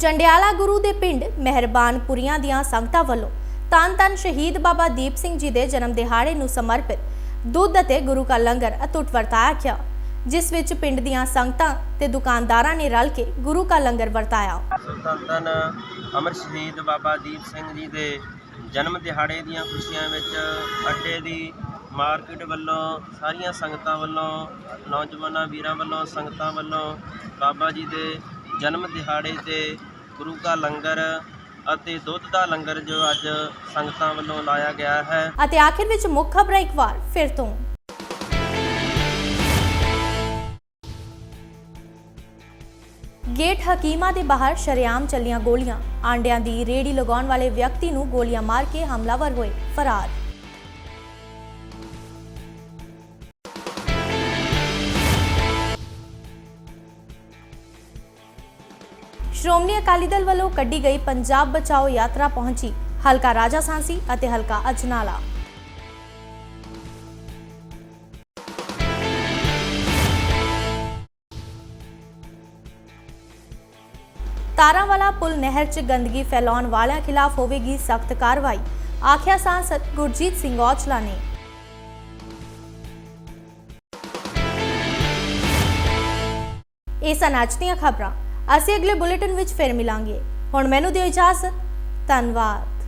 ਜੰਡਿਆਲਾ ਗੁਰੂ ਦੇ ਪਿੰਡ ਮਹਿਰਬਾਨਪੁਰੀਆਂ ਦੀਆਂ ਸੰਗਤਾਂ ਵੱਲੋਂ ਤਨ ਤਨ ਸ਼ਹੀਦ ਬਾਬਾ ਦੀਪ ਸਿੰਘ ਜੀ ਦੇ ਜਨਮ ਦਿਹਾੜੇ ਨੂੰ ਸਮਰਪਿਤ ਦੁੱਧ ਅਤੇ ਗੁਰੂ ਕਾ ਲੰਗਰ ਅਟੁੱਟ ਵਰਤਾਇਆ ਗਿਆ, ਜਿਸ ਵਿੱਚ ਪਿੰਡ ਦੀਆਂ ਸੰਗਤਾਂ ਤੇ ਦੁਕਾਨਦਾਰਾਂ ਨੇ ਰਲ ਕੇ ਗੁਰੂ ਕਾ ਲੰਗਰ ਵਰਤਾਇਆ। ਸੁਲਤਾਨ ਅਮਰ ਸ਼ਹੀਦ ਬਾਬਾ ਦੀਪ ਸਿੰਘ ਜੀ ਦੇ ਜਨਮ ਦਿਹਾੜੇ ਦੀਆਂ ਖੁਸ਼ੀਆਂ ਵਿੱਚ ਅੱਡੇ ਦੀ ਮਾਰਕੀਟ ਵੱਲੋਂ ਸਾਰੀਆਂ ਸੰਗਤਾਂ ਵੱਲੋਂ, ਨੌਜਵਾਨਾਂ ਵੀਰਾਂ ਵੱਲੋਂ, ਸੰਗਤਾਂ ਵੱਲੋਂ ਬਾਬਾ ਜੀ ਦੇ ਜਨਮ ਦਿਹਾੜੇ ਤੇ ਗੁਰੂ ਕਾ ਲੰਗਰ ਅਤੇ ਦੁੱਧ ਦਾ ਲੰਗਰ ਜੋ ਅੱਜ ਸੰਗਤਾਂ ਵੱਲੋਂ ਲਾਇਆ ਗਿਆ ਹੈ। ਅਤੇ ਆਖਿਰ ਵਿੱਚ ਮੁੱਖ ਖਬਰਾਂ ਇੱਕ ਵਾਰ ਫਿਰ ਤੋਂ। ਗੇਟ ਹਕੀਮਾ ਦੇ ਬਾਹਰ ਸ਼ਰੇਆਮ ਚੱਲੀਆਂ ਗੋਲੀਆਂ। ਆਂਡਿਆਂ ਦੀ ਰੇੜੀ ਲਗਾਉਣ ਵਾਲੇ ਵਿਅਕਤੀ ਨੂੰ ਗੋਲੀਆਂ ਮਾਰ ਕੇ ਹਮਲਾਵਰ ਹੋਏ ਫਰਾਰ। ਸ਼੍ਰੋਮਣੀ ਅਕਾਲੀ ਦਲ ਵੱਲੋਂ ਕੱਢੀ ਗਈ ਪੰਜਾਬ ਬਚਾਓ ਯਾਤਰਾ ਪਹੁੰਚੀ। ਹਲਕਾ ਰਾਜਾ ਸਾਂਸੀ ਅਤੇ ਹਲਕਾ ਅਜਨਾਲਾ। ਤਾਰਾਵਾਲਾ ਪੁਲ ਨਹਿਰ 'ਚ ਗੰਦਗੀ ਫੈਲਾਉਣ ਵਾਲਿਆਂ ਖਿਲਾਫ ਹੋਵੇਗੀ ਸਖਤ ਕਾਰਵਾਈ, ਆਖਿਆ ਸਾਂਸਦ ਗੁਰਜੀਤ ਸਿੰਘ ਔਜਲਾ ਨੇ। ਇਹ ਸਨ ਅੱਜ ਦੀਆਂ ਖਬਰਾਂ। ਅਸੀਂ ਅਗਲੇ ਬੁਲੇਟਿਨ ਵਿੱਚ ਫਿਰ ਮਿਲਾਂਗੇ। ਹੁਣ ਮੈਨੂੰ ਦਿਓ ਇਜਾਜ਼ਤ। ਧੰਨਵਾਦ।